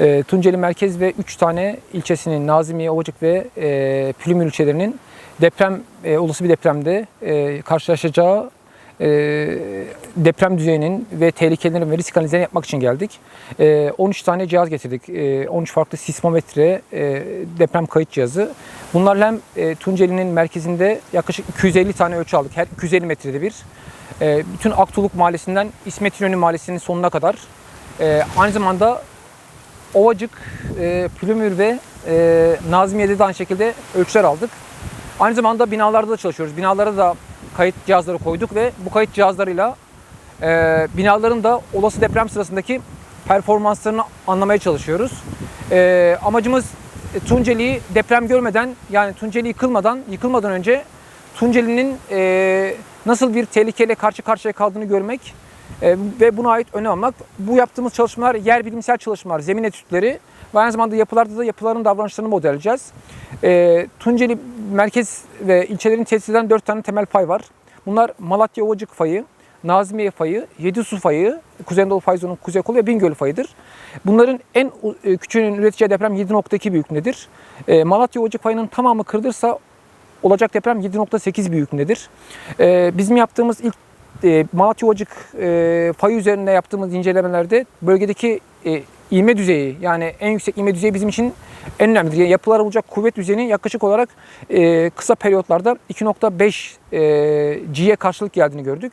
E, Tunceli merkez ve 3 tane ilçesinin Nazimiye, Ovacık ve e, Pülümür ilçelerinin deprem e, olası bir depremde e, karşılaşacağı e, deprem düzeyinin ve tehlikelerin ve risk analizlerini yapmak için geldik. E, 13 tane cihaz getirdik. E, 13 farklı sismometre, e, deprem kayıt cihazı. Bunlarla hem e, Tunceli'nin merkezinde yaklaşık 250 tane ölçü aldık. Her 250 metrede bir. E, bütün Aktuluk Mahallesi'nden İsmet İnönü Mahallesi'nin sonuna kadar. E, aynı zamanda Ovacık, e, Pülümür ve e, Nazmiye'de de aynı şekilde ölçüler aldık. Aynı zamanda binalarda da çalışıyoruz. Binalara da kayıt cihazları koyduk ve bu kayıt cihazlarıyla e, binaların da olası deprem sırasındaki performanslarını anlamaya çalışıyoruz. E, amacımız e, Tunceli'yi deprem görmeden yani Tunceli yıkılmadan, yıkılmadan önce Tunceli'nin e, nasıl bir tehlikeyle karşı karşıya kaldığını görmek e, ve buna ait önem almak. Bu yaptığımız çalışmalar yer bilimsel çalışmalar, zemin etütleri ve aynı zamanda yapılarda da yapıların davranışlarını modeleyeceğiz. E, Tunceli merkez ve ilçelerin tesis eden 4 tane temel fay var. Bunlar Malatya Ovacık fayı, Nazmiye fayı, Yedisu fayı, Kuzey Anadolu kuzey kolu ve Bingöl fayıdır. Bunların en e, küçüğünün üreteceği deprem 7.2 büyüklüğündedir. E, Malatya Ovacık fayının tamamı kırılırsa olacak deprem 7.8 büyüklüğündedir. E, bizim yaptığımız ilk e, Malatya Ovacık e, fayı üzerinde yaptığımız incelemelerde bölgedeki e, ivme düzeyi yani en yüksek ivme düzeyi bizim için en önemlidir. Yani yapılara olacak kuvvet düzeyinin yaklaşık olarak e, kısa periyotlarda 2.5 e, G'ye karşılık geldiğini gördük.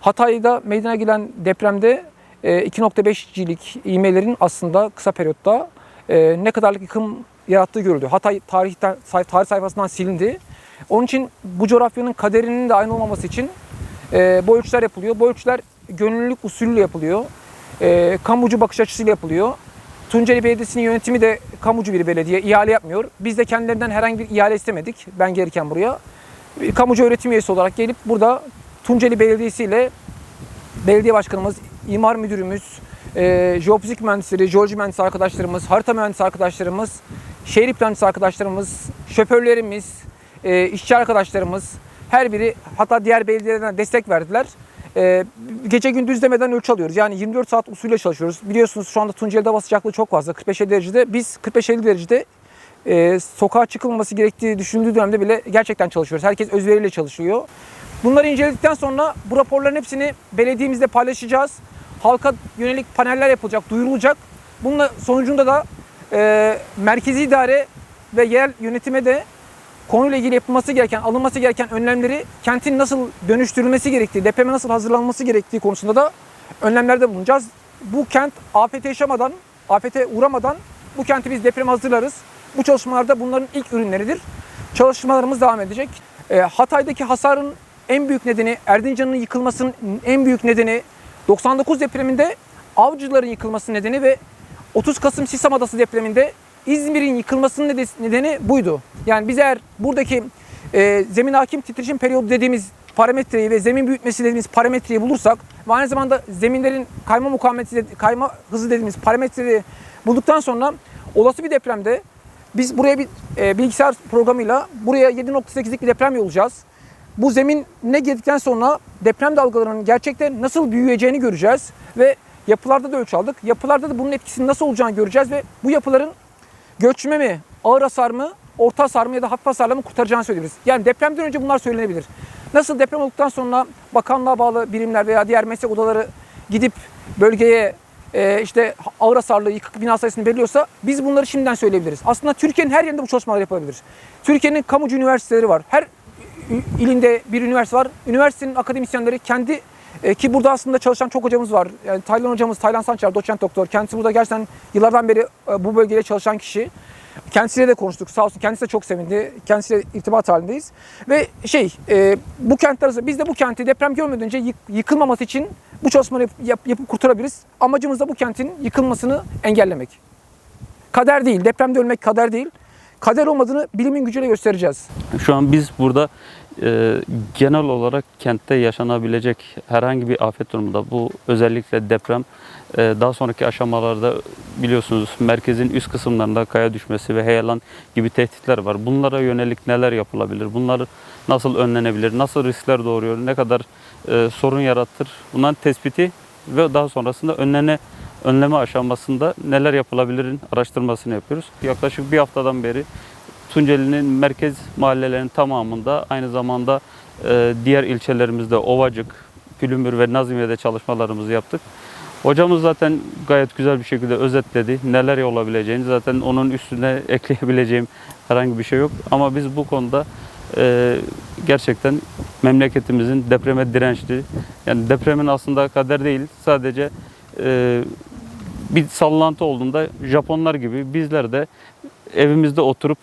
Hatay'da meydana gelen depremde e, 2.5 G'lik ivmelerin aslında kısa periyotta e, ne kadarlık yıkım yarattığı görüldü. Hatay tarihten, tarih sayfasından silindi. Onun için bu coğrafyanın kaderinin de aynı olmaması için e, bu ölçüler yapılıyor. Bu gönüllülük usulüyle yapılıyor. E, kamucu bakış açısıyla yapılıyor. Tunceli Belediyesi'nin yönetimi de kamucu bir belediye. ihale yapmıyor. Biz de kendilerinden herhangi bir ihale istemedik. Ben gelirken buraya. Kamucu öğretim üyesi olarak gelip burada Tunceli Belediyesi ile belediye başkanımız, imar müdürümüz, e, jeofizik mühendisleri, jeoloji mühendisi arkadaşlarımız, harita mühendisi arkadaşlarımız, şehir plancısı arkadaşlarımız, şoförlerimiz, e, işçi arkadaşlarımız her biri hatta diğer belediyelerden destek verdiler. E, gece gündüz demeden ölçü alıyoruz. Yani 24 saat usulüyle çalışıyoruz. Biliyorsunuz şu anda Tunceli'de hava sıcaklığı çok fazla. 45-50 derecede. Biz 45-50 derecede e, sokağa çıkılması gerektiği düşündüğü dönemde bile gerçekten çalışıyoruz. Herkes özveriyle çalışıyor. Bunları inceledikten sonra bu raporların hepsini belediyemizde paylaşacağız. Halka yönelik paneller yapılacak, duyurulacak. Bunun sonucunda da e, merkezi idare ve yerel yönetime de konuyla ilgili yapılması gereken, alınması gereken önlemleri kentin nasıl dönüştürülmesi gerektiği, depreme nasıl hazırlanması gerektiği konusunda da önlemlerde bulunacağız. Bu kent afet yaşamadan, afete uğramadan bu kenti biz depreme hazırlarız. Bu çalışmalarda bunların ilk ürünleridir. Çalışmalarımız devam edecek. E, Hatay'daki hasarın en büyük nedeni, Erzincan'ın yıkılmasının en büyük nedeni 99 depreminde avcıların yıkılması nedeni ve 30 Kasım Sisam Adası depreminde İzmir'in yıkılmasının nede- nedeni buydu. Yani biz eğer buradaki e, zemin hakim titreşim periyodu dediğimiz parametreyi ve zemin büyütmesi dediğimiz parametreyi bulursak ve aynı zamanda zeminlerin kayma mukavemeti, kayma hızı dediğimiz parametreyi bulduktan sonra olası bir depremde biz buraya bir e, bilgisayar programıyla buraya 7.8'lik bir deprem yollayacağız. Bu zemin ne girdikten sonra deprem dalgalarının gerçekten nasıl büyüyeceğini göreceğiz ve yapılarda da ölçü aldık. Yapılarda da bunun etkisinin nasıl olacağını göreceğiz ve bu yapıların göçme mi, ağır hasar mı, orta hasar mı ya da hafif hasarla mı kurtaracağını söyleyebiliriz. Yani depremden önce bunlar söylenebilir. Nasıl deprem olduktan sonra bakanlığa bağlı birimler veya diğer meslek odaları gidip bölgeye e, işte ağır hasarlı yıkık bina sayısını belirliyorsa biz bunları şimdiden söyleyebiliriz. Aslında Türkiye'nin her yerinde bu çalışmalar yapılabilir. Türkiye'nin kamucu üniversiteleri var. Her ilinde bir üniversite var. Üniversitenin akademisyenleri kendi e, ki burada aslında çalışan çok hocamız var. Yani Taylan hocamız, Taylan Sançar, doçent doktor. Kendisi burada gerçekten yıllardan beri e, bu bölgede çalışan kişi. Kendisiyle de konuştuk sağ olsun. Kendisi de çok sevindi. Kendisiyle irtibat halindeyiz. Ve şey e, bu kentler arasında biz de bu kenti deprem görmeden önce yık- yıkılmaması için bu çalışmaları yap- yap- yapıp kurtarabiliriz. Amacımız da bu kentin yıkılmasını engellemek. Kader değil. Depremde ölmek kader değil. Kader olmadığını bilimin gücüyle göstereceğiz. Şu an biz burada e, genel olarak kentte yaşanabilecek herhangi bir afet durumunda bu özellikle deprem e, daha sonraki aşamalarda biliyorsunuz merkezin üst kısımlarında kaya düşmesi ve heyelan gibi tehditler var. Bunlara yönelik neler yapılabilir? Bunlar nasıl önlenebilir? Nasıl riskler doğuruyor? Ne kadar e, sorun yaratır? Bunların tespiti ve daha sonrasında önlene önleme aşamasında neler yapılabilirin araştırmasını yapıyoruz. Yaklaşık bir haftadan beri Tunceli'nin merkez mahallelerinin tamamında aynı zamanda e, diğer ilçelerimizde Ovacık, Pülümür ve Nazimiye'de çalışmalarımızı yaptık. Hocamız zaten gayet güzel bir şekilde özetledi. Neler olabileceğini zaten onun üstüne ekleyebileceğim herhangi bir şey yok. Ama biz bu konuda e, gerçekten memleketimizin depreme dirençli, yani depremin aslında kader değil, sadece e, bir sallantı olduğunda Japonlar gibi bizler de evimizde oturup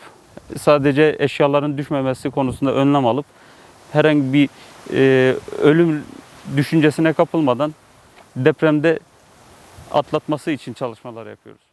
sadece eşyaların düşmemesi konusunda önlem alıp herhangi bir e, ölüm düşüncesine kapılmadan depremde atlatması için çalışmalar yapıyoruz.